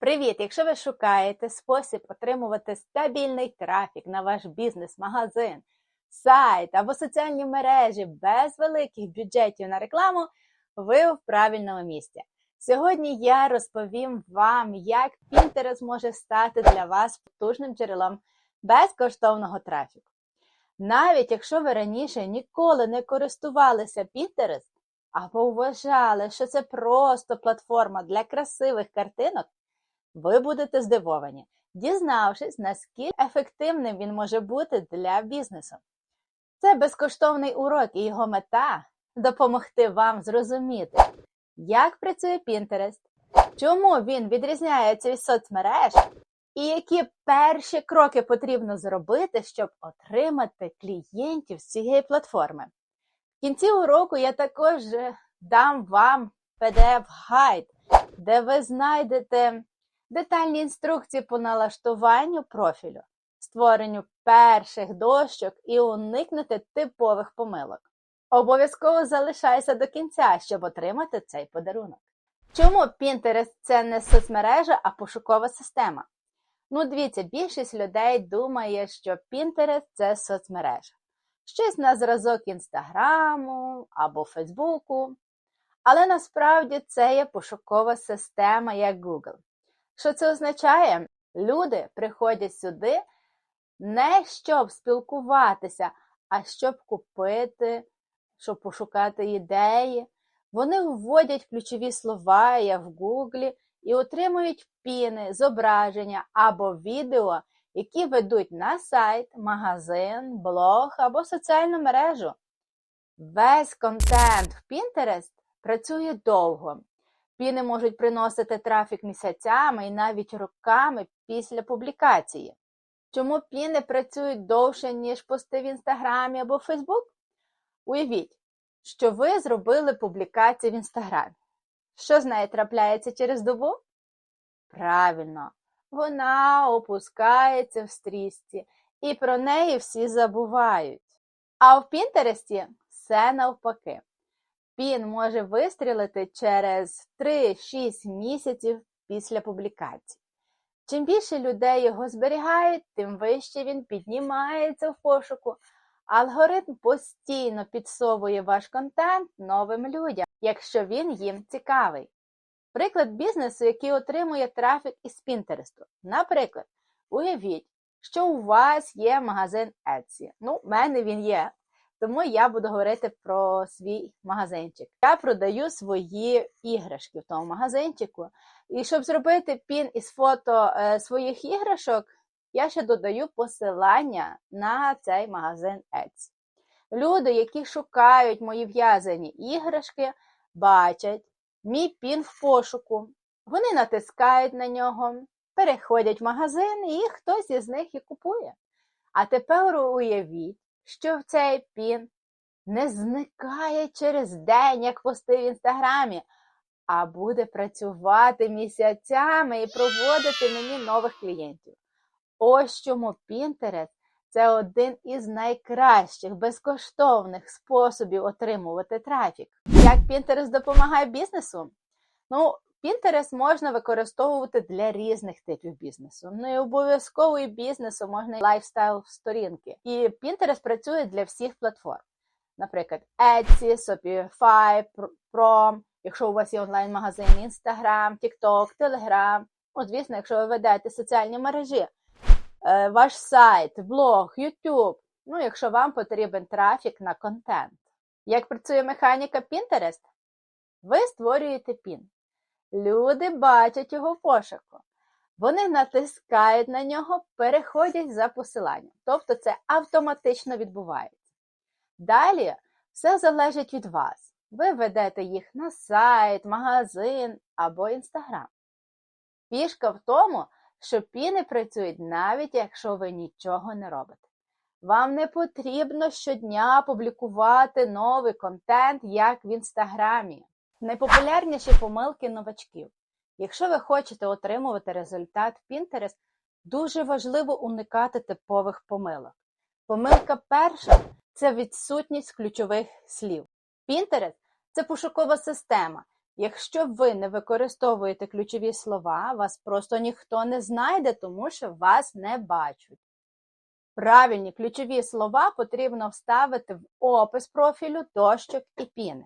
Привіт! Якщо ви шукаєте спосіб отримувати стабільний трафік на ваш бізнес, магазин, сайт або соціальні мережі без великих бюджетів на рекламу, ви в правильному місці. Сьогодні я розповім вам, як Pinterest може стати для вас потужним джерелом безкоштовного трафіку. Навіть якщо ви раніше ніколи не користувалися Pinterest або вважали, що це просто платформа для красивих картинок, ви будете здивовані, дізнавшись, наскільки ефективним він може бути для бізнесу. Це безкоштовний урок, і його мета допомогти вам зрозуміти, як працює Pinterest, чому він відрізняється від соцмереж, і які перші кроки потрібно зробити, щоб отримати клієнтів з цієї платформи. В кінці уроку я також дам вам PDF-гайд, де ви знайдете детальні інструкції по налаштуванню профілю, створенню перших дощок і уникнути типових помилок. Обов'язково залишайся до кінця, щоб отримати цей подарунок. Чому Pinterest це не соцмережа, а пошукова система? Ну, дивіться, більшість людей думає, що Pinterest це соцмережа. Щось на зразок Інстаграму або Фейсбуку. Але насправді це є пошукова система як Google. Що це означає? Люди приходять сюди не щоб спілкуватися, а щоб купити, щоб пошукати ідеї. Вони вводять ключові слова, як в Гуглі, і отримують піни, зображення або відео, які ведуть на сайт, магазин, блог або соціальну мережу. Весь контент в Pinterest працює довго. Піни можуть приносити трафік місяцями і навіть роками після публікації. Чому піни працюють довше, ніж пости в Інстаграмі або Фейсбук? Уявіть, що ви зробили публікацію в Інстаграмі. Що з нею трапляється через добу? Правильно, вона опускається в стрічці, і про неї всі забувають. А в Пінтересті все навпаки. Пін може вистрілити через 3-6 місяців після публікації. Чим більше людей його зберігають, тим вище він піднімається в пошуку. Алгоритм постійно підсовує ваш контент новим людям, якщо він їм цікавий. Приклад бізнесу, який отримує трафік із Пінтересту. Наприклад, уявіть, що у вас є магазин Etsy. Ну, в мене він є. Тому я буду говорити про свій магазинчик. Я продаю свої іграшки в тому магазинчику. І щоб зробити пін із фото е, своїх іграшок, я ще додаю посилання на цей магазин Etsy. Люди, які шукають мої в'язані іграшки, бачать мій пін в пошуку. Вони натискають на нього, переходять в магазин, і хтось із них і купує. А тепер уявіть що цей пін не зникає через день, як пости в інстаграмі, а буде працювати місяцями і проводити мені нових клієнтів. Ось чому Pinterest – це один із найкращих безкоштовних способів отримувати трафік. Як Pinterest допомагає бізнесу? Ну, Pinterest можна використовувати для різних типів бізнесу. Не обов'язково і бізнесу можна і лайфстайл сторінки. І Pinterest працює для всіх платформ. Наприклад, Etsy, Shopify, Prom, якщо у вас є онлайн-магазин, Instagram, TikTok, Telegram. Ну, звісно, якщо ви ведете соціальні мережі, е, ваш сайт, блог, YouTube. Ну, якщо вам потрібен трафік на контент. Як працює механіка Pinterest? Ви створюєте пін. Люди бачать його пошуку. Вони натискають на нього, переходять за посиланням. Тобто це автоматично відбувається. Далі все залежить від вас. Ви ведете їх на сайт, магазин або інстаграм. Фішка в тому, що піни працюють навіть якщо ви нічого не робите. Вам не потрібно щодня публікувати новий контент, як в інстаграмі. Найпопулярніші помилки новачків. Якщо ви хочете отримувати результат в Pinterest, дуже важливо уникати типових помилок. Помилка перша це відсутність ключових слів. Pinterest – це пошукова система, Якщо ви не використовуєте ключові слова, вас просто ніхто не знайде, тому що вас не бачать. Правильні ключові слова потрібно вставити в опис профілю, дощок і піни.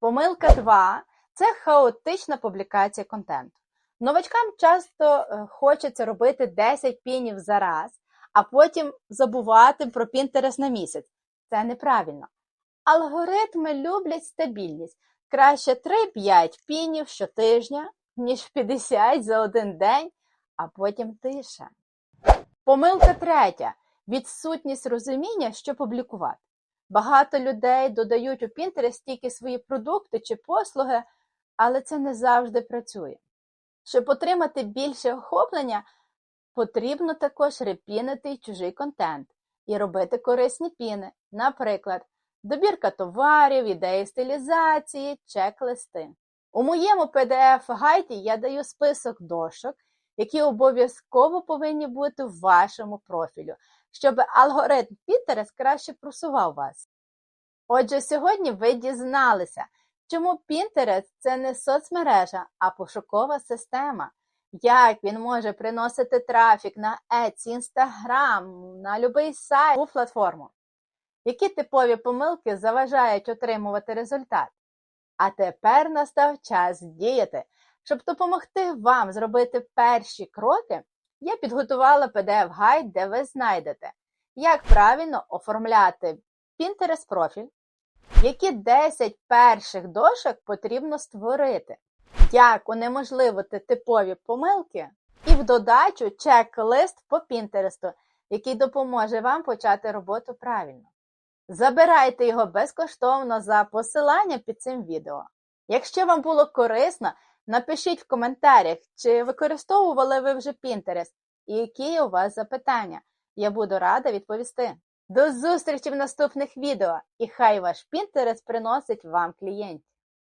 Помилка 2 – це хаотична публікація контенту. Новачкам часто е, хочеться робити 10 пінів за раз, а потім забувати про Pinterest на місяць. Це неправильно. Алгоритми люблять стабільність. Краще 3-5 пінів щотижня, ніж 50 за один день, а потім тиша. Помилка третя відсутність розуміння, що публікувати. Багато людей додають у Pinterest тільки свої продукти чи послуги, але це не завжди працює. Щоб отримати більше охоплення, потрібно також репінити чужий контент і робити корисні піни, наприклад, добірка товарів, ідеї стилізації, чек-листи. У моєму PDF-гайді я даю список дошок, які обов'язково повинні бути в вашому профілю, щоб алгоритм Pinterest краще просував вас. Отже, сьогодні ви дізналися, чому Pinterest – це не соцмережа, а пошукова система. Як він може приносити трафік на Etsy, Instagram, на будь-який сайт у платформу. Які типові помилки заважають отримувати результат? А тепер настав час діяти. Щоб допомогти вам зробити перші кроки, я підготувала PDF-гайд, де ви знайдете, як правильно оформляти Pinterest профіль, які 10 перших дошок потрібно створити, як унеможливити типові помилки, і в додачу чек-лист по Pinterest, який допоможе вам почати роботу правильно. Забирайте його безкоштовно за посилання під цим відео. Якщо вам було корисно, напишіть в коментарях, чи використовували ви вже Pinterest і які у вас запитання. Я буду рада відповісти. До зустрічі в наступних відео і хай ваш Pinterest приносить вам клієнтів!